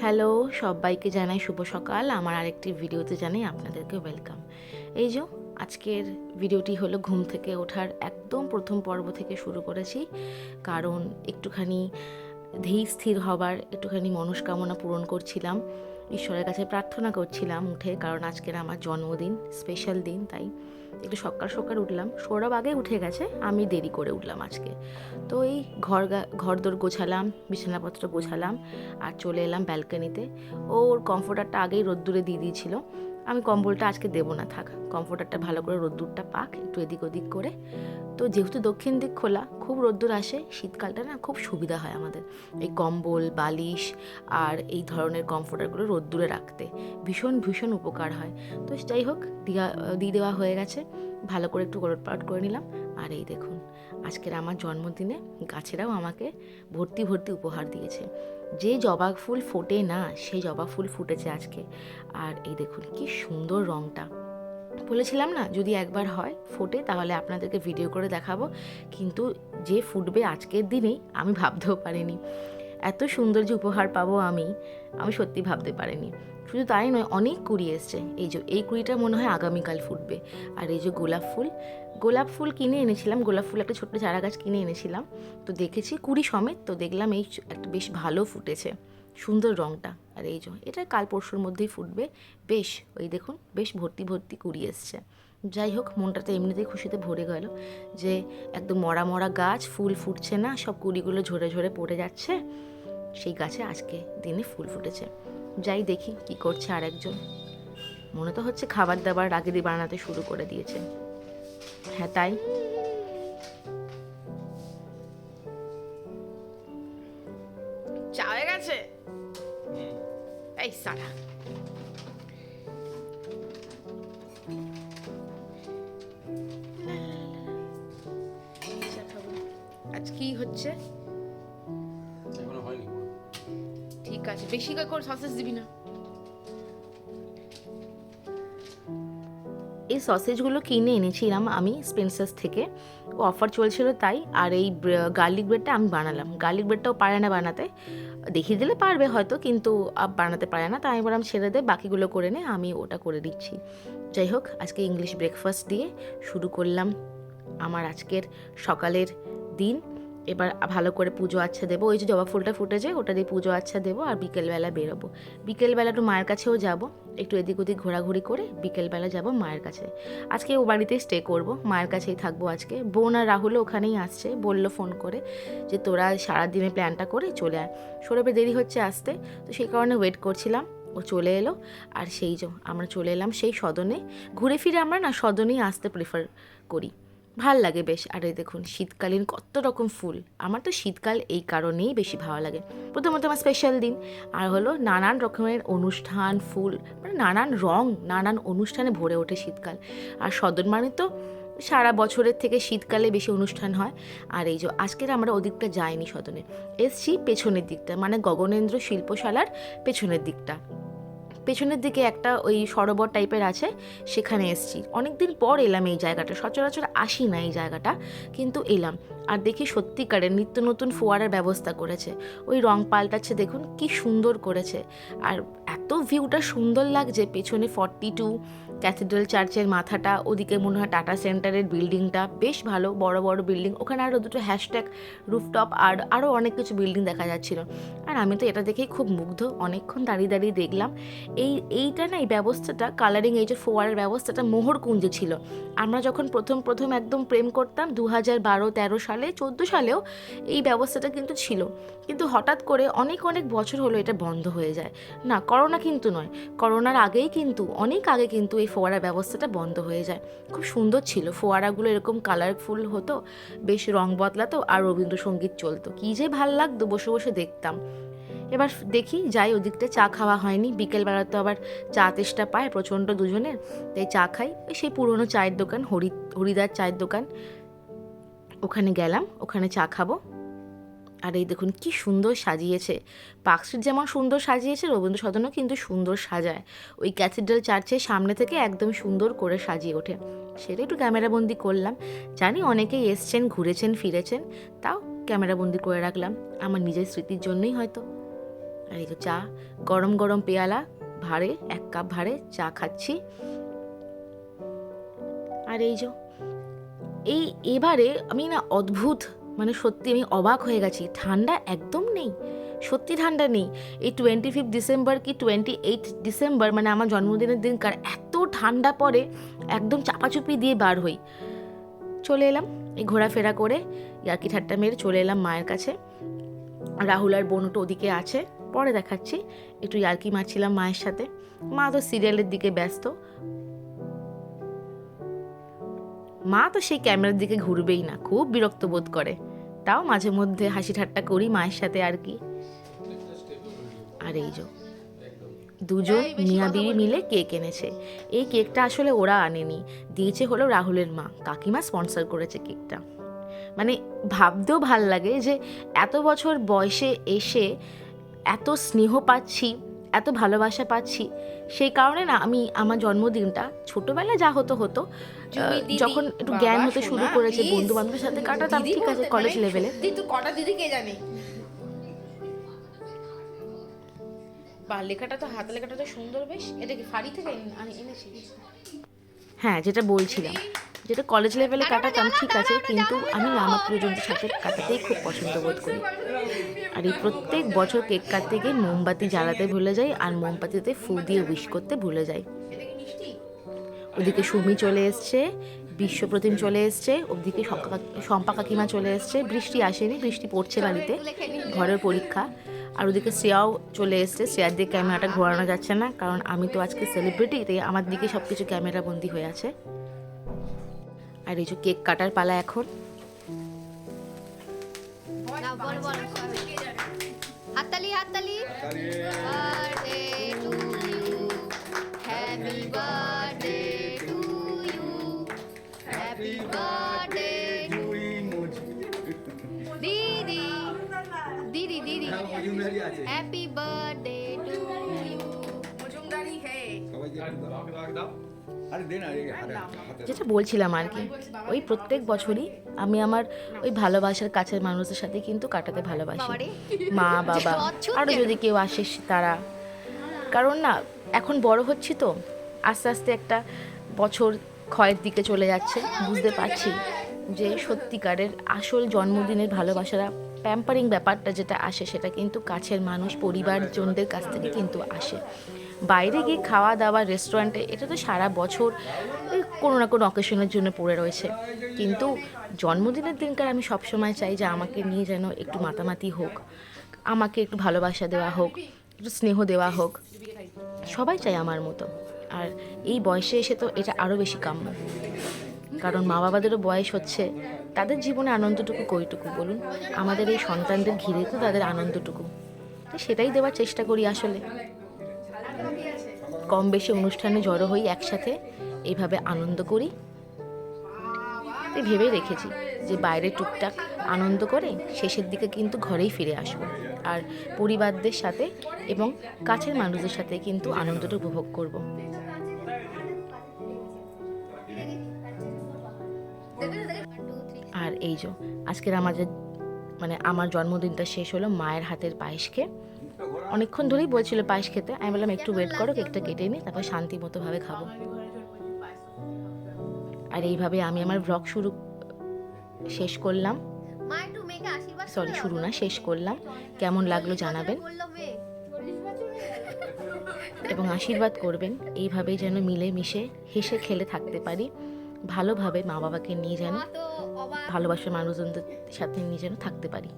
Hello, সবাইকে জানাই শুভ সকাল। আমার আরেকটি ভিডিওতে জানাই আপনাদেরকে ওয়েলকাম এই যে, আজকের ভিডিওটি হলো ঘুম থেকে ওঠার একদম প্রথম পর্ব থেকে শুরু করেছি। কারণ একটুখানি ধীর স্থির হবার, একটুখানি মনস্কামনা পূরণ করছিলাম। ঈশ্বরের কাছে প্রার্থনা করছিলাম উঠে, কারণ আজকের আমার জন্মদিন স্পেশাল দিন, তাই একটু সকাল সকাল উঠলাম। সৌরভ আগে উঠে গেছে, আমি দেরি করে উঠলাম আজকে। তো এই ঘর ঘর দোর গোছালাম, বিছানাপত্র গোছালাম আর চলে এলাম ব্যালকানিতে ওর কমফোর্টারটা আগেই রোদ্দুরে দিয়ে দিয়েছিল। আমি কম্বলটা আজকে দেবো না, থাক। কমফোর্টারটা ভালো করে রোদ্দুরটা পাক, একটু এদিক ওদিক করে। তো যেহেতু দক্ষিণ দিক খোলা, খুব রোদ্দুর আসে, শীতকালটা না খুব সুবিধা হয় আমাদের। এই কম্বল, বালিশ আর এই ধরনের কমফোর্টারগুলো রোদ্দুরে রাখতে ভীষণ ভীষণ উপকার হয়। তো যাই হোক, দিয়া, দিয়ে দেওয়া হয়ে গেছে। ভালো করে একটু গরট পালট করে নিলাম। আর এই দেখুন, আজকের আমার জন্মদিনে গাছেরাও আমাকে ভর্তি ভর্তি উপহার দিয়েছে। যে জবা ফুল ফোটে না, সেই জবা ফুল ফুটেছে আজকে। আর এই দেখুন, কি সুন্দর রঙটা বলেছিলাম না, যদি একবার হয় ফোটে, তাহলে আপনাদেরকে ভিডিও করে দেখাবো। কিন্তু যে ফুটবে আজকের দিনেই, আমি ভাবতেও পারিনি। এত সুন্দর যে উপহার পাবো আমি আমি সত্যি ভাবতে পারিনি। শুধু তাই নয়, অনেক কুড়ি এসছে। এই যে, এই কুড়িটা মনে হয় আগামীকাল ফুটবে। আর এই যে গোলাপ ফুল গোলাপ ফুল কিনে এনেছিলাম, গোলাপ ফুল একটা ছোট্ট চারা গাছ কিনে এনেছিলাম। তো দেখেছি কুড়ি সমেত, তো দেখলাম এই একটা বেশ ভালো ফুটেছে, সুন্দর রঙটা আর এই যে, এটা কাল পরশুর মধ্যেই ফুটবে। বেশ, ওই দেখুন, বেশ ভর্তি ভর্তি কুড়ি এসছে। যাই হোক মনটাতে এমনিতেই খুশিতে ভরে গেল যে, একদম মরা মরা গাছ, ফুল ফুটছে না, সব কুড়িগুলো ঝরে ঝরে পড়ে যাচ্ছে। সেই গাছে আজকে দিনে ফুল ফুটেছে। যাই দেখি কি করছে আরেকজন। মনে তো হচ্ছে খাবার দাবার আগেরই বানাতে শুরু করে দিয়েছে। হ্যাঁ তাই? হয়ে গেছে? আজ কি হচ্ছে? আছে। বেশি করে সসেস দিবি না। এই সসেজগুলো কিনে এনেছিলাম আমি স্পেন্সার্স থেকে। অফার চলছিল তাই, আর এই গার্লিক ব্রেডটা আমি বানালাম। গার্লিক ব্রেডটাও পারে না বানাতে। দেখিয়ে দিলে পারবে হয়তো, কিন্তু বানাতে পারে না। তাই আমি বললাম ছেড়ে দে, বাকিগুলো করে নে, আমি ওটা করে দিচ্ছি। যাই হোক, আজকে ইংলিশ ব্রেকফাস্ট দিয়ে শুরু করলাম। আমার আজকের সকালের দিন। এবার ভালো করে পুজো আচ্ছা দেবো। ওই যে জবা ফুলটা ফুটেছে, ওটা দিয়ে পুজো আচ্ছা দেবো আর বিকেলবেলা বেরোবো। বিকেলবেলা একটু মায়ের কাছেও যাব, একটু এদিক ওদিক ঘোরাঘুরি করে বিকেলবেলা যাব মায়ের কাছে। আজকে ও বাড়িতেই স্টে করব, মায়ের কাছেই থাকব আজকে। বোন আর রাহুলও ওখানেই আসছে, বলল ফোন করে যে তোরা সারাদিনের প্ল্যানটা করে চলে আয়। সৌরভে দেরি হচ্ছে আসতে, তো সেই কারণে ওয়েট করছিলাম। ও চলে এলো আর সেই যে আমরা চলে এলাম সেই সদনে। ঘুরে ফিরে আমরা না সদনেই আসতে প্রেফার করি। ভালো লাগে বেশ। আর এই দেখুন, শীতকালীন কত রকম ফুল। আমার তো শীতকাল এই কারণেই বেশি ভালো লাগে। প্রথমত আমার স্পেশাল দিন। আর হলো নানান রকমের অনুষ্ঠান, ফুল মানে নানান রং, নানান অনুষ্ঠানে ভরে ওঠে শীতকাল। আর সদন মানে তো সারা বছরের থেকে শীতকালে বেশি অনুষ্ঠান হয়। আর এই যে আজকের আমরা ওদিকটা যাইনি সদনে। এসছি পেছনের দিকটা মানে গগনেন্দ্র শিল্পশালার পেছনের দিকটা। পেছনের দিকে একটা ওই সরোবর টাইপের আছে, সেখানে এসছি। অনেক দিন পর এলাম এই জায়গাটা, সচরাচর আসি না এই জায়গাটা, কিন্তু এলাম। আর দেখি সত্যিকারের নিত্য নতুন ফোয়ারার ব্যবস্থা করেছে। ওই রং পাল্টাচ্ছে দেখুন, কি সুন্দর করেছে। আর এত ভিউটা সুন্দর লাগছে, পেছনে ফর্টি টু ক্যাথিড্রাল চার্চের মাথাটা, ওদিকে মনে হয় টাটা সেন্টারের বিল্ডিংটা বেশ ভালো, বড় বড় বিল্ডিং ওখানে আরও দুটো হ্যাশট্যাগ রুফটপ আর আরও অনেক কিছু বিল্ডিং দেখা যাচ্ছিল। আর আমি তো এটা দেখেই খুব মুগ্ধ। অনেকক্ষণ দাঁড়িয়ে দাঁড়িয়ে দেখলাম, এই, এইটা না, এই ব্যবস্থাটা কালারিং এই যে ফোয়ারের ব্যবস্থাটা মোহর কুঞ্জে ছিল। আমরা যখন প্রথম প্রথম একদম প্রেম করতাম দু হাজার বারো, তেরো সালে, চোদ্দ সালেও এই ব্যবস্থাটা কিন্তু ছিল। কিন্তু হঠাৎ করে অনেক অনেক বছর হলো এটা বন্ধ হয়ে যায়। না, করোনা কিন্তু নয়, করোনার আগেই কিন্তু, অনেক আগে কিন্তু এই ফোয়ারা ব্যবস্থাটা বন্ধ হয়ে যায়। খুব সুন্দর ছিল, ফোয়ারাগুলো এরকম কালারফুল হতো, বেশ রং বদলাতো আর রবীন্দ্রসঙ্গীত চলতো। কী যে ভালো লাগতো, বসে বসে দেখতাম। এবার দেখি, যাই ওদিকটা চা খাওয়া হয়নি। বিকেলবেলা তো আবার চা তেষ্টা পায় প্রচণ্ড দুজনের তাই চা খাই। ওই সেই পুরনো চায়ের দোকান, হরি, হরিদার চায়ের দোকান। ওখানে গেলাম, ওখানে চা খাব। আর এই দেখুন, কি সুন্দর সাজিয়েছে। পার্ক স্ট্রিট যেমন সুন্দর সাজিয়েছে রবীন্দ্র সদনও কিন্তু সুন্দর সাজায়। ওই ক্যাথিড্রাল চার্চের সামনে থেকে একদম সুন্দর করে সাজিয়ে ওঠে। সেটা একটু ক্যামেরাবন্দি করলাম। জানি অনেকেই এসছেন, ঘুরেছেন, ফিরেছেন, তাও ক্যামেরাবন্দি করে রাখলাম। আমার নিজের স্মৃতির জন্যই হয়তো। আর এই যে চা। গরম গরম পেয়ালা ভারে এক কাপ ভারে চা খাচ্ছি। আর এই যে, এই এবারে আমি না অদ্ভুত মানে সত্যি আমি অবাক হয়ে গেছি। ঠান্ডা একদম নেই, সত্যি ঠান্ডা নেই। এই টোয়েন্টি ফিফথ ডিসেম্বর কি টোয়েন্টি এইট ডিসেম্বর মানে আমার জন্মদিনের দিনকার এত ঠান্ডা পরে একদম চাপাচুপি দিয়ে বার হই। চলে এলাম, এই ঘোরাফেরা করে, ইয়ার্কি ঠাট্টা মেরে চলে এলাম মায়ের কাছে। রাহুল আর বনুটো ওদিকে আছে। পরে দেখাচ্ছি। একটু ইয়ার্কি মারছিলাম মায়ের সাথে। মা তো সিরিয়ালের দিকে ব্যস্ত। মা তো সেই ক্যামেরার দিকে ঘুরবেই না খুব বিরক্ত বোধ করে। তাও মাঝে মধ্যে হাসি ঠাট্টা করি মায়ের সাথে আর কি। আর এই যে দুজন মিয়া বিবি মিলে কেক এনেছে। এই কেকটা আসলে ওরা আনেনি দিয়েছে হলো রাহুলের মা। কাকিমা স্পন্সর করেছে কেকটা। মানে ভাবতেও ভালো লাগে যে এত বছর বয়সে এসে এত স্নেহ পাচ্ছি এত ভালোবাসা পাচ্ছি সেই কারণে না আমি আমার জন্মদিনটা ছোটবেলায় যা হতো হতো যখন একটু জ্ঞান হতে শুরু করেছে। বন্ধু বান্ধবের সাথে কাটাতাম ঠিক আছে কলেজ লেভেলে কটা দিদি কে জানে? বা লেখাটা তো হাতে লেখাটা তো সুন্দর বেশ। এটা কি ফাড়ি থেকে এনেছিস? হ্যাঁ যেটা বলছিলাম। যেটা কলেজ লেভেলে কাটাতাম ঠিক আছে কিন্তু আমি আমার প্রিয়জনদের সাথে কাটাতেই খুব পছন্দ বোধ করি। আর এই প্রত্যেক বছর কেক কাটতে গিয়ে মোমবাতি জ্বালাতে ভুলে যাই আর মোমবাতিতে ফু দিয়ে উইশ করতে ভুলে যাই। ওদিকে সুমি চলে এসছে বিশ্বপ্রতিম চলে এসছে ওদিকে শম্পা- শম্পা কাকিমা চলে এসছে বৃষ্টি আসেনি বৃষ্টি পড়ছে বাড়িতে ঘরের পরীক্ষা। আর ওদিকে শ্রেয়াও চলে এসছে শ্রেয়ার দিকে ক্যামেরাটা ঘোরানো যাচ্ছে না কারণ আমি তো আজকে সেলিব্রিটি তাই আমার দিকে সব কিছু ক্যামেরা বন্দি হয়ে আছে। আর এই যে কেক কাটার পালা এখন। না বল বল হাততালি হাততালি। Birthday to you happy birthday to you happy birthday দিদি দিদি দিদি হ্যাপি বার্থডে টু ইউ মজুমদারি হে আরে দে না এই হাতে হাতে যেটা বলছিলাম আর কি ওই প্রত্যেক বছরই আমি আমার ওই ভালোবাসার কাছের মানুষদের সাথে কিন্তু কাটাতে ভালোবাসি। মা বাবা আরও যদি কেউ আসে তারা। কারণ না এখন বড় হচ্ছি তো আস্তে আস্তে একটা বছর ক্ষয়ের দিকে চলে যাচ্ছে বুঝতে পারছি যে সত্যিকারের আসল জন্মদিনের ভালোবাসারা প্যাম্পারিং ব্যাপারটা যেটা আসে, সেটা কিন্তু কাছের মানুষ, পরিবারজনদের কাছ থেকে কিন্তু আসে। বাইরে গিয়ে খাওয়া দাওয়া রেস্টুরেন্টে এটা তো সারা বছর কোনো না কোনো অকেশনের জন্য পড়ে রয়েছে। কিন্তু জন্মদিনের দিনকার আমি সবসময় চাই যে আমাকে নিয়ে যেন একটু মাতামাতি হোক, আমাকে একটু ভালোবাসা দেওয়া হোক, একটু স্নেহ দেওয়া হোক। সবাই চাই আমার মতো। আর এই বয়সে এসে তো এটা আরও বেশি কাম্য। কারণ মা বাবাদেরও বয়স হচ্ছে, তাদের জীবনে আনন্দটুকু কইটুকু, বলুন? আমাদের এই সন্তানদের ঘিরে তো তাদের আনন্দটুকু। সেটাই দেওয়ার চেষ্টা করি আসলে। কম বেশি অনুষ্ঠানে জড়ো হই একসাথে এইভাবে আনন্দ করি। ভেবেই রেখেছি যে বাইরে টুকটাক আনন্দ করে শেষের দিকে কিন্তু ঘরেই ফিরে আসব। আর পরিবারদের সাথে এবং কাছের মানুষদের সাথে কিন্তু আনন্দটা উপভোগ করব। আর এই যে আজকের আমাদের মানে আমার জন্মদিনটা শেষ হলো মায়ের হাতের পায়েস খেয়ে অনেকক্ষণ ধরেই বলছিল পায়েস খেতে। আমি বললাম, একটু ওয়েট করো, কেকটা কেটে নিই তারপর শান্তি মতোভাবে খাব। আর এইভাবে আমি আমার ব্লগ শুরু, শেষ করলাম। সরি শুরু না, শেষ করলাম। কেমন লাগল জানাবেন। এবং আশীর্বাদ করবেন, এইভাবেই যেন মিলে মিশে হেসে খেলে থাকতে পারি। ভালোভাবে মা বাবাকে নিয়ে যেন ভালোবাসার মানুষজনদের সাথে নিয়ে যেন থাকতে পারি।